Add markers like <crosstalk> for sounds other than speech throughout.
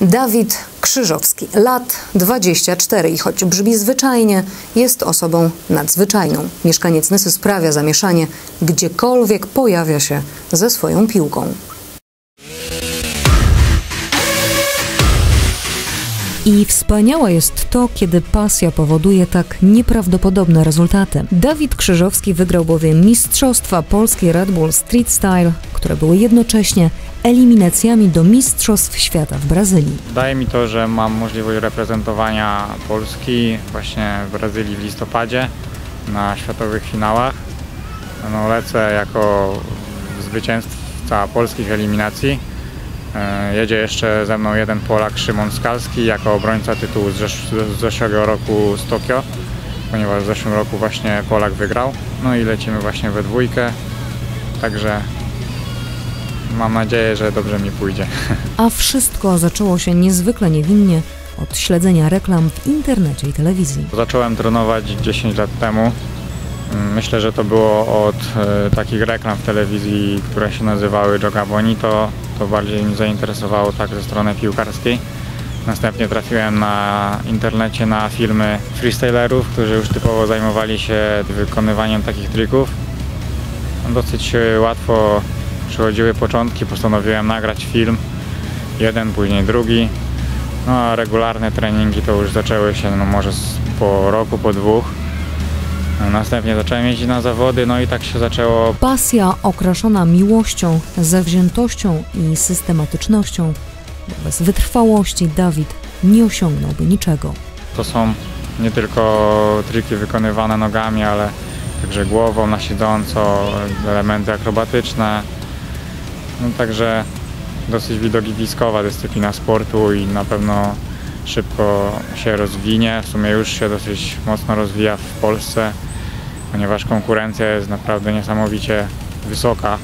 Dawid Krzyżowski, lat 24 i choć brzmi zwyczajnie, jest osobą nadzwyczajną. Mieszkaniec Nysy sprawia zamieszanie, gdziekolwiek pojawia się ze swoją piłką. I wspaniała jest to, kiedy pasja powoduje tak nieprawdopodobne rezultaty. Dawid Krzyżowski wygrał bowiem Mistrzostwa Polskie Red Bull Street Style, które były jednocześnie eliminacjami do Mistrzostw Świata w Brazylii. Daje mi to, że mam możliwość reprezentowania Polski właśnie w Brazylii w listopadzie na światowych finałach. No, lecę jako zwycięzca polskich eliminacji. E, jedzie jeszcze ze mną jeden Polak, Szymon Skalski, jako obrońca tytułu z, zeszłego roku z Tokio, ponieważ w zeszłym roku właśnie Polak wygrał. No i lecimy właśnie we dwójkę, także mam nadzieję, że dobrze mi pójdzie. <laughs> A wszystko zaczęło się niezwykle niewinnie od śledzenia reklam w internecie i telewizji. Zacząłem trenować 10 lat temu. Myślę, że to było od e, takich reklam w telewizji, które się nazywały Joga Bonito. To bardziej mnie zainteresowało tak ze strony piłkarskiej. Następnie trafiłem na internecie na filmy freestylerów, którzy już typowo zajmowali się wykonywaniem takich trików. Dosyć łatwo przychodziły początki, postanowiłem nagrać film, jeden, później drugi. No a regularne treningi to już zaczęły się no może po roku, po dwóch. Następnie zacząłem jeździć na zawody, no i tak się zaczęło. Pasja okraszona miłością, zawziętością i systematycznością. Bez wytrwałości Dawid nie osiągnąłby niczego. To są nie tylko triki wykonywane nogami, ale także głową na siedząco, elementy akrobatyczne. No także dosyć widowiskowa dyscyplina sportu i na pewno szybko się rozwinie. W sumie już się dosyć mocno rozwija w Polsce ponieważ konkurencja jest naprawdę niesamowicie wysoka.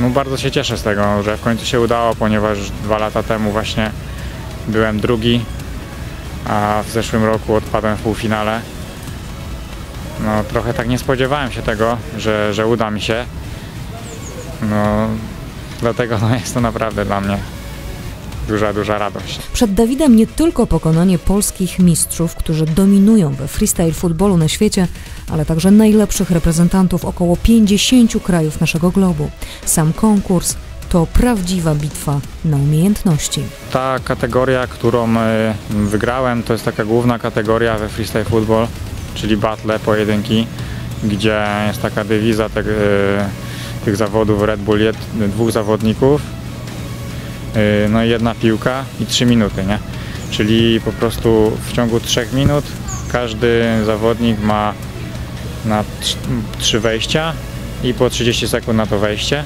No bardzo się cieszę z tego, że w końcu się udało, ponieważ dwa lata temu właśnie byłem drugi, a w zeszłym roku odpadłem w półfinale no trochę tak nie spodziewałem się tego, że, że uda mi się. No dlatego no, jest to naprawdę dla mnie duża, duża radość. Przed Dawidem nie tylko pokonanie polskich mistrzów, którzy dominują we freestyle futbolu na świecie, ale także najlepszych reprezentantów około 50 krajów naszego globu. Sam konkurs to prawdziwa bitwa na umiejętności. Ta kategoria, którą e, wygrałem, to jest taka główna kategoria we freestyle football czyli battle, pojedynki, gdzie jest taka dywiza tych, e, tych zawodów Red Bull, jed, dwóch zawodników, e, no i jedna piłka i trzy minuty, nie? Czyli po prostu w ciągu trzech minut każdy zawodnik ma na trzy wejścia i po 30 sekund na to wejście.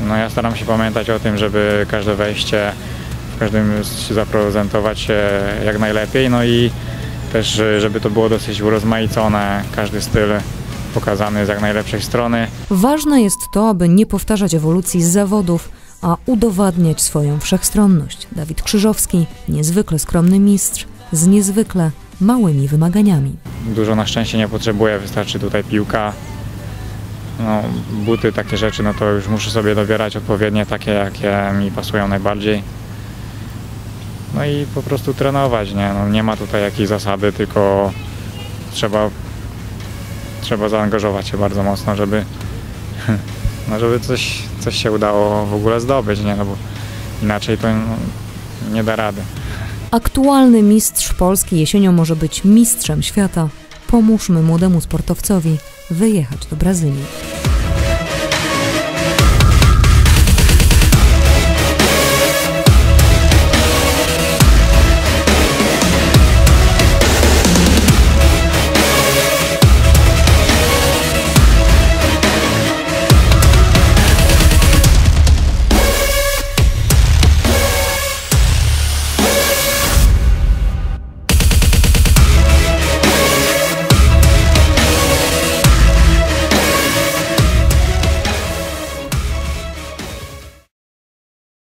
No ja staram się pamiętać o tym, żeby każde wejście w każdym zaprezentować jak najlepiej, no i też żeby to było dosyć urozmaicone, każdy styl pokazany z jak najlepszej strony. Ważne jest to, aby nie powtarzać ewolucji z zawodów, a udowadniać swoją wszechstronność. Dawid Krzyżowski, niezwykle skromny mistrz, z niezwykle małymi wymaganiami. Dużo na szczęście nie potrzebuję, wystarczy tutaj piłka, no, buty, takie rzeczy, no to już muszę sobie dobierać odpowiednie takie, jakie mi pasują najbardziej. No i po prostu trenować, nie? No, nie ma tutaj jakiejś zasady, tylko trzeba, trzeba zaangażować się bardzo mocno, żeby, <laughs> no, żeby coś, coś się udało w ogóle zdobyć, nie? No bo inaczej to nie da rady. Aktualny mistrz Polski jesienią może być mistrzem świata. Pomóżmy młodemu sportowcowi wyjechać do Brazylii.